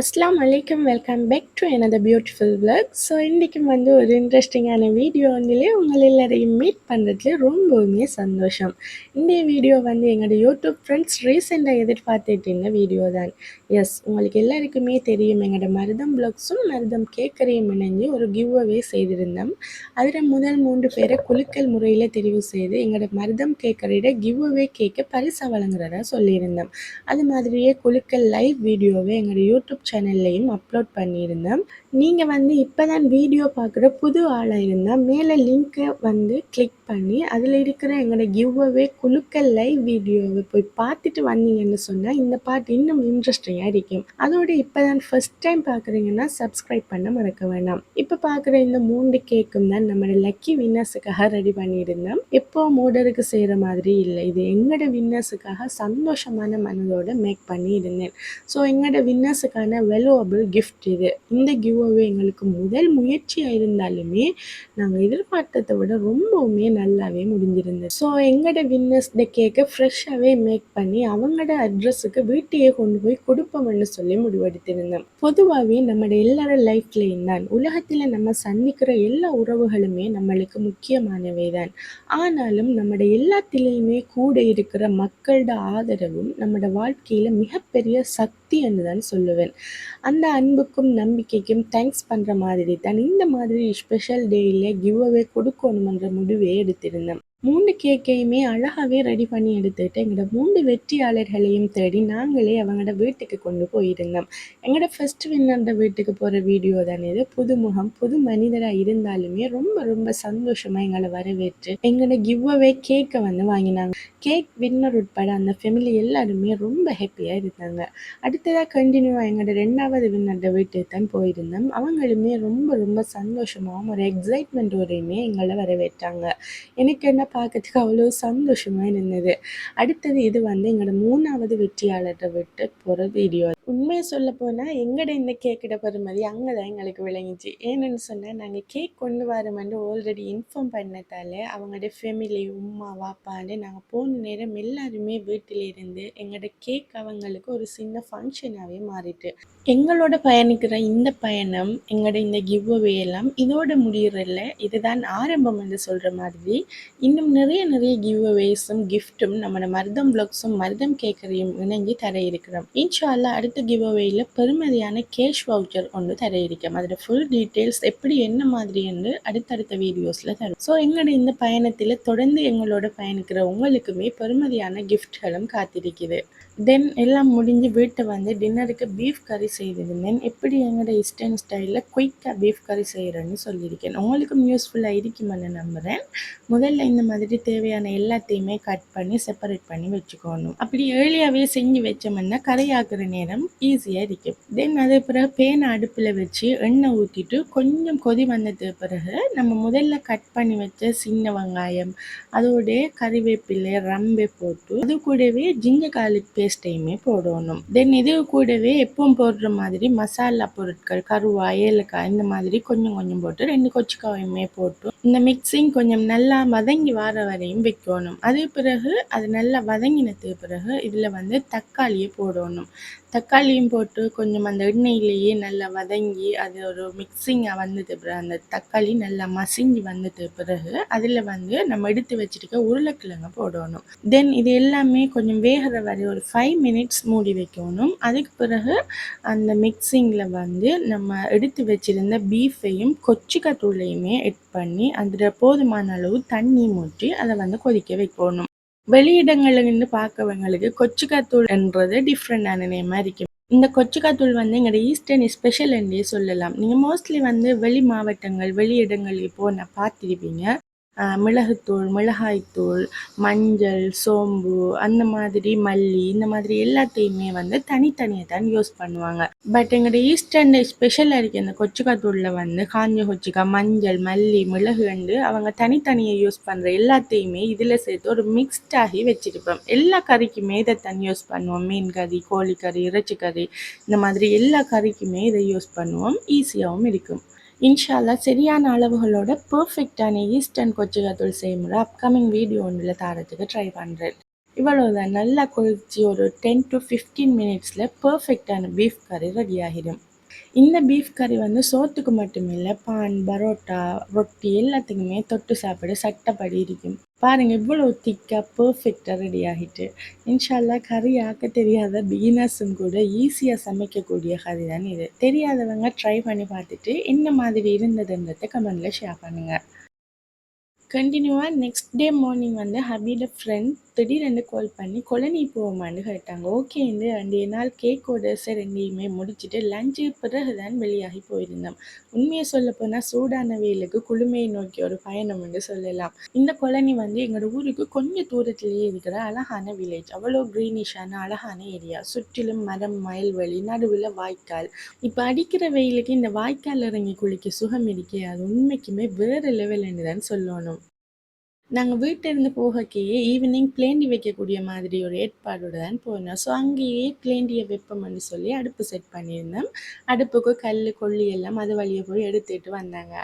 அஸ்லாம் வலைக்கம் welcome back to எனது பியூட்டிஃபுல் ப்ளக் ஸோ இன்றைக்கும் வந்து ஒரு இன்ட்ரெஸ்டிங்கான வீடியோ வந்துலே உங்கள் எல்லாரையும் மீட் பண்ணுறதுல ரொம்பவுமே சந்தோஷம். இந்த வீடியோ வந்து எங்களோட யூடியூப் ஃப்ரெண்ட்ஸ் ரீசெண்டாக எதிர்பார்த்துட்டு இருந்த வீடியோ தான். எஸ் உங்களுக்கு எல்லாருக்குமே தெரியும் எங்களோட மருதம் பிளாக்ஸும் மருதம் கேக்கரையும் இணைஞ்சு ஒரு கிவ் அவே செய்திருந்தோம். அதில் முதல் மூன்று பேரை குலுக்கல் முறையில் தெரிவு செய்து எங்களோட மருதம் கேக்கரையிட கிவ் அவே கேட்க பரிசை வழங்குறதா சொல்லியிருந்தோம். அது மாதிரியே குலுக்கல் லைவ் வீடியோவை எங்களோட யூடியூப் சேனல்லையும் அப்லோட் பண்ணியிருந்தேன். நீங்கள் வந்து இப்போ தான் வீடியோ பார்க்குற புது ஆளாக இருந்தால் மேலே லிங்க்கை வந்து கிளிக் பண்ணி அதில் இருக்கிற எங்களோட கிவ்அவே குழுக்கள் லைவ் வீடியோவை போய் பார்த்துட்டு வந்தீங்கன்னு சொன்னால் இந்த பாட்டு இன்னும் இன்ட்ரெஸ்டிங்காக இருக்கும். அதோட இப்போ தான் ஃபஸ்ட் டைம் பார்க்குறீங்கன்னா சப்ஸ்கிரைப் பண்ண மறக்க வேண்டாம் இப்போ பார்க்குற இந்த மூன்று கேக்கும் தான் நம்மளோட லக்கி வின்னர்ஸுக்காக ரெடி பண்ணியிருந்தோம். எப்போ மோடருக்கு செய்கிற மாதிரி இல்லை. இது எங்களோட வின்னர்ஸுக்காக சந்தோஷமான மனதோட மேக் பண்ணி இருந்தேன் ஸோ எங்களோட வின்னர்ஸுக்கான வெலுவபிள் கிஃப்ட் இது. இந்த கிவ் அவே எங்களுக்கு முதல் முயற்சியாக இருந்தாலுமே நாங்கள் எதிர்பார்த்ததை விட ரொம்பவுமே நல்லாவே முடிஞ்சிருந்தது. ஸோ எங்களோட வின்னர்ஸ் டே கேக்கை ஃப்ரெஷ்ஷாகவே மேக் பண்ணி அவங்களோட அட்ரஸுக்கு வீட்டையே கொண்டு போய் கொடுப்போம்னு சொல்லி முடிவெடுத்திருந்தோம். பொதுவாகவே நம்மளோட எல்லாரோட லைஃப்லேயும் தான். உலகத்தில் நம்ம சந்திக்கிற எல்லா உறவுகளுமே நம்மளுக்கு முக்கியமானவை தான். ஆனாலும் நம்மளோட எல்லாத்திலையுமே கூட இருக்கிற மக்களோட ஆதரவும் நம்மளோட வாழ்க்கையில் மிகப்பெரிய சக்தி என்று தான் சொல்லுவேன். அந்த அன்புக்கும் நம்பிக்கைக்கும் தேங்க்ஸ் பண்ணுற மாதிரி தான் இந்த மாதிரி ஸ்பெஷல் டேயில் கிவ் அவே கொடுக்கணுமன்ற முடிவே எடுத்திருந்தேன். மூன்று கேக்கையுமே அழகாகவே ரெடி பண்ணி எடுத்துகிட்டு எங்களோட மூன்று வெற்றியாளர்களையும் தேடி நாங்களே அவங்களோட வீட்டுக்கு கொண்டு போயிருந்தோம். எங்களோட ஃபஸ்ட் வின்னர்ட வீட்டுக்கு போகிற வீடியோ தானே இது. புதுமுகம் புது மனிதராக இருந்தாலுமே ரொம்ப ரொம்ப சந்தோஷமாக எங்களை வரவேற்று எங்களோட கிவ் அவே கேக்கை வந்து வாங்கினாங்க. கேக் வின்னர் உட்பட அந்த ஃபேமிலி எல்லாருமே ரொம்ப ஹாப்பியாக இருந்தாங்க. அடுத்ததாக கண்டினியூவாக எங்களோட ரெண்டாவது வின்னர்ட வீட்டுக்கு தான் போயிருந்தோம். அவங்களுமே ரொம்ப ரொம்ப சந்தோஷமாகவும் ஒரு எக்ஸைட்மெண்ட்டோடையுமே எங்களை வரவேற்றாங்க. எனக்கு என்ன பார்க்கறதுக்கு அவ்வளோ சந்தோஷமாக இருந்தது. அடுத்தது இது வந்து எங்களோட மூணாவது வெற்றியாளர்கிட்ட விட்டு போகிற வீடியோ உண்மையை சொல்ல போனால் எங்கட இந்த கேக்கிட பெறுமதி அங்கே தான் எங்களுக்கு விளங்கிச்சு. ஏன்னு சொன்னால் நாங்கள் கேக் கொண்டு வரோமென்று ஆல்ரெடி இன்ஃபார்ம் பண்ணதால அவங்களோட ஃபேமிலி உமா வாப்பான்னு நாங்கள் போன நேரம் எல்லாருமே வீட்டில் இருந்து எங்களோட கேக் அவங்களுக்கு ஒரு சின்ன ஃபங்க்ஷனாகவே மாறிட்டு. எங்களோட பயணிக்கிற இந்த பயணம் எங்களோட இந்த கிவ் எல்லாம் இதோட முடியறதில்ல இதுதான் ஆரம்பம் என்று சொல்கிற மாதிரி இன்னும் நிறைய நிறைய கிவ் அவேஸும் கிஃப்ட்டும் நம்மளோட மருதம் பிளாக்ஸும் மருதம் கேக்கரையும் இணைஞ்சு தர இருக்கிறோம். இன்ஷால்லா அடுத்த கிவ் அவேயில் பெருமதியான கேஷ் வவுச்சர் ஒன்று தர இருக்கோம் அதோட ஃபுல் டீட்டெயில்ஸ் எப்படி என்ன மாதிரி என்று அடுத்தடுத்த வீடியோஸில் தரும். ஸோ எங்களோட இந்த பயணத்தில் தொடர்ந்து எங்களோட பயணிக்கிற உங்களுக்குமே பெருமதியான கிஃப்ட்களும் காத்திருக்குது தென் எல்லாம் முடிஞ்சு வீட்டை வந்து டின்னருக்கு பீஃப் கறி செய்திருந்தேன் எப்படி எங்களோட இஸ்டர்ன் ஸ்டைலில் குயிக்காக பீஃப் கறி செய்கிறேன்னு சொல்லியிருக்கேன். உங்களுக்கும் யூஸ்ஃபுல்லாக இருக்குமென்னு நம்புகிறேன் முதல்ல இந்த மாதிரி தேவையான எல்லாத்தையுமே கட் பண்ணி செப்பரேட் பண்ணி வச்சுக்கணும். அப்படி ஏர்லியாகவே செஞ்சு வச்சோம்னா கறி ஆக்குற நேரம் ஈஸியாக இருக்கும். தென் அது பிறகு பேனை அடுப்பில் வச்சு எண்ணெய் ஊற்றிட்டு கொஞ்சம் கொதி வந்தது பிறகு நம்ம முதல்ல கட் பண்ணி வச்ச சின்ன வெங்காயம் அதோடைய கறிவேப்பிலை ரம்பை போட்டு அது கூடவே ஜிஞ்ச கார்லிக் பேஸ்ட்டையுமே போடணும். தென் இது கூடவே எப்பவும் போடுற மாதிரி மசாலா பொருட்கள் கருவா ஏலக்காய் இந்த மாதிரி கொஞ்சம் கொஞ்சம் போட்டு ரெண்டு கொச்சிக்காயுமே போட்டு இந்த மிக்சிங் கொஞ்சம் நல்லா வதங்கி வர வரையும் வைக்கணும். அது பிறகு அது நல்லா வதங்கினதுக்கு பிறகு இதில் வந்து தக்காளியை போடணும். தக்காளியும் போட்டு கொஞ்சம் அந்த எண்ணெயிலேயே நல்லா வதங்கி அது ஒரு மிக்சிங்காக வந்தது பிறகு அந்த தக்காளி நல்லா மசிஞ்சு வந்தது பிறகு அதில் வந்து நம்ம எடுத்து வச்சுருக்க உருளைக்கிழங்கு போடணும். தென் இது எல்லாமே கொஞ்சம் வேகிற வரை ஒரு ஃபைவ் மினிட்ஸ் மூடி வைக்கணும். அதுக்கு பிறகு அந்த மிக்சிங்கில் வந்து நம்ம எடுத்து வச்சுருந்த பீஃபையும் கொச்சிக்கத்தூளையுமே எட் பண்ணி அதில் போதுமான அளவு தண்ணி ஊற்றி அதை வந்து கொதிக்க வைக்கணும். வெளியிடங்கள்னு பார்க்கவங்களுக்கு கொச்சுக்காத்தூள் என்றது டிஃப்ரெண்டான நேமாக இருக்கும் இந்த கொச்சிக்காத்தூள் வந்து எங்களோட ஈஸ்டர்ன் ஸ்பெஷல் என்றே சொல்லலாம். நீங்கள் மோஸ்ட்லி வந்து வெளி மாவட்டங்கள் வெளி இடங்களுக்கு போனால் பார்த்துருப்பீங்க. மிளகுத்தூள் மிளகாய்த்தூள் மஞ்சள் சோம்பு அந்த மாதிரி மல்லி இந்த மாதிரி எல்லாத்தையுமே வந்து தனித்தனியாக தான் யூஸ் பண்ணுவாங்க. பட் எங்களோட ஈஸ்டர்ன் ஸ்பெஷலாக இருக்க இந்த கொச்சிக்காத்தூளில் வந்து காஞ்ச கொச்சிக்காய் மஞ்சள் மல்லி மிளகு வந்து அவங்க தனித்தனியாக யூஸ் பண்ணுற எல்லாத்தையுமே இதில் சேர்த்து ஒரு மிக்ஸ்டாகி வச்சுருப்போம். எல்லா கறிக்குமே இதை தனி யூஸ் பண்ணுவோம். மீன் கறி கோழிக்கறி இறைச்சி கறி இந்த மாதிரி எல்லா கறிக்குமே இதை யூஸ் பண்ணுவோம். ஈஸியாகவும் இருக்கும். இன்ஷால்லா சரியான அளவுகளோட பர்ஃபெக்டான ஈஸ்டர்ன் கொச்சிக்காத்தூள் செய்முறை அப்கமிங் வீடியோ ஒன்றில் தரத்துக்கு ட்ரை பண்ணுறேன் இவ்வளவுதான். நல்லா கொதிச்சு ஒரு டென் டு ஃபிஃப்டீன் மினிட்ஸில் பர்ஃபெக்டான பீஃப் கறி ரெடி ஆகிடும் இந்த பீஃப் கறி வந்து சோத்துக்கு மட்டும் இல்லை பான் பரோட்டா ரொட்டி எல்லாத்துக்குமே தொட்டு சாப்பிட சட்டப்படி இருக்கும். பாருங்கள் இவ்வளோ திக்காக பர்ஃபெக்டாக ரெடி ஆகிட்டு. இன்ஷால்லா கறி ஆக்க தெரியாத பிகினர்ஸும் கூட ஈஸியாக சமைக்கக்கூடிய கறி தான் இது. தெரியாதவங்க ட்ரை பண்ணி பார்த்துட்டு என்ன மாதிரி இருந்ததுன்றதை கமெண்டில் ஷேர் பண்ணுங்கள் கண்டினியூவாக நெக்ஸ்ட் டே மார்னிங் வந்து ஹபீட ஃப்ரெண்ட் திடீரென்று கால் பண்ணி கொலனி போவோமான்னு கேட்டாங்க. ஓகே இந்த ரெண்டு நாள் கேக் ஆர்டர்ஸை ரெண்டையுமே முடிச்சுட்டு லஞ்சு பிறகு தான் வெளியாகி போயிருந்தோம். உண்மையை சொல்ல போனால் சூடான வெயிலுக்கு குளுமையை நோக்கி ஒரு பயணம் என்று சொல்லலாம். இந்த கொலனி வந்து எங்களோட ஊருக்கு கொஞ்சம் தூரத்திலேயே இருக்கிற அழகான வில்லேஜ் அவ்வளோ க்ரீனிஷான அழகான ஏரியா சுற்றிலும் மரம் மயல்வெளி நடுவில் வாய்க்கால். இப்போ அடிக்கிற வெயிலுக்கு இந்த வாய்க்கால் இறங்கி குளிக்க சுகம் இருக்கே அது உண்மைக்குமே வேறு லெவல்னு தான் சொல்லணும். நாங்கள் வீட்டிலேருந்து போகக்கையே ஈவினிங் பிளேண்டி வைக்கக்கூடிய மாதிரி ஒரு ஏற்பாடோடு தான் போனோம். ஸோ அங்கேயே பிளேண்டியை வெப்பம்னு சொல்லி அடுப்பு செட் பண்ணியிருந்தோம். அடுப்புக்கு கல் கொல்லி எல்லாம் அது வழியை போய் எடுத்துட்டு வந்தாங்க.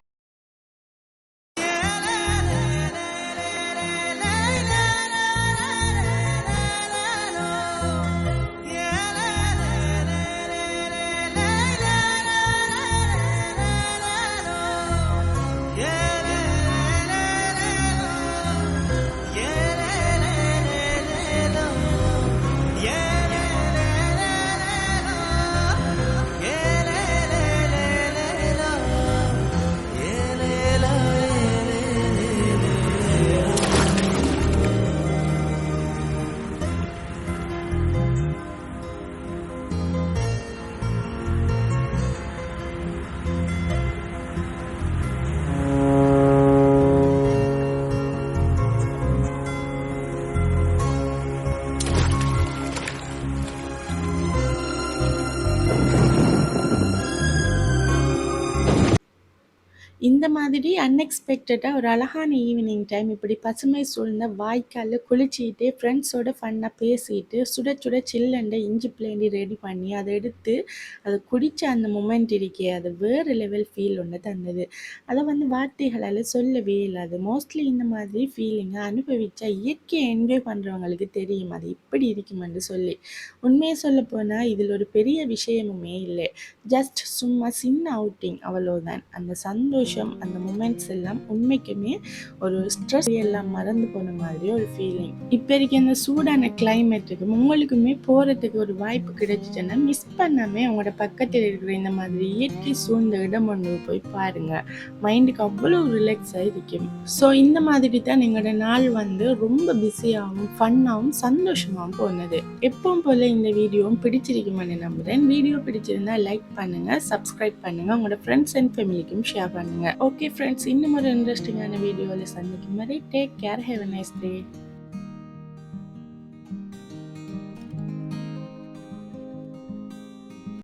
மாதிரி அன்எக்ஸ்பெக்டடாக ஒரு அழகான ஈவினிங் டைம் இப்படி பசுமை சூழ்ந்த வாய்க்காலில் குளிச்சுக்கிட்டு ஃப்ரெண்ட்ஸோட ஃபன்னாக பேசிட்டு சுட சுட சில்லண்டை இஞ்சி பிளேண்டி ரெடி பண்ணி அதை எடுத்து அதை குடித்த அந்த மூமெண்ட் இருக்கே அது வேறு லெவல் ஃபீல் ஒன்று தந்தது. அதை வந்து வார்த்தைகளால் சொல்லவே இல்லாது. மோஸ்ட்லி இந்த மாதிரி ஃபீலிங்கை அனுபவித்தா இயற்கையை என்ஜாய் பண்ணுறவங்களுக்கு தெரியும். அது இப்படி இருக்குமென்று சொல்லி. உண்மையை சொல்ல போனால் இதில் ஒரு பெரிய விஷயமுமே இல்லை. ஜஸ்ட் சும்மா சின்ன அவுட்டிங் அவ்வளோதான் அந்த சந்தோஷம் சந்தோஷம் அந்த மூமெண்ட்ஸ் எல்லாம் உண்மைக்குமே ஒரு ஸ்ட்ரெஸ் எல்லாம் மறந்து போன மாதிரி ஒரு ஃபீலிங் இப்போ இருக்க இந்த சூடான கிளைமேட்டுக்கு உங்களுக்குமே போகிறதுக்கு ஒரு வாய்ப்பு கிடைச்சிச்சுன்னா மிஸ் பண்ணாமல் உங்களோட பக்கத்தில் இருக்கிற இந்த மாதிரி இயற்கை சூழ்ந்த இடம் ஒன்று போய் பாருங்க. மைண்டுக்கு அவ்வளோ ரிலாக்ஸாக இருக்கும். ஸோ இந்த மாதிரி தான் எங்களோட நாள் வந்து ரொம்ப பிஸியாகவும் ஃபன்னாகவும் சந்தோஷமாகவும் போனது. எப்பவும் போல் இந்த வீடியோவும் பிடிச்சிருக்குமான்னு நம்புகிறேன் வீடியோ பிடிச்சிருந்தா லைக் பண்ணுங்கள் சப்ஸ்கிரைப் பண்ணுங்கள் உங்களோட ஃப்ரெண்ட்ஸ் அண்ட் ஃபேமிலிக்கும் ஷேர் பண்ணுங்கள் ஓகே ஃப்ரெண்ட்ஸ் இன்னும் ஒரு இன்ட்ரெஸ்டிங்கான வீடியோவில் சந்திக்கும் மாதிரி take care have nice day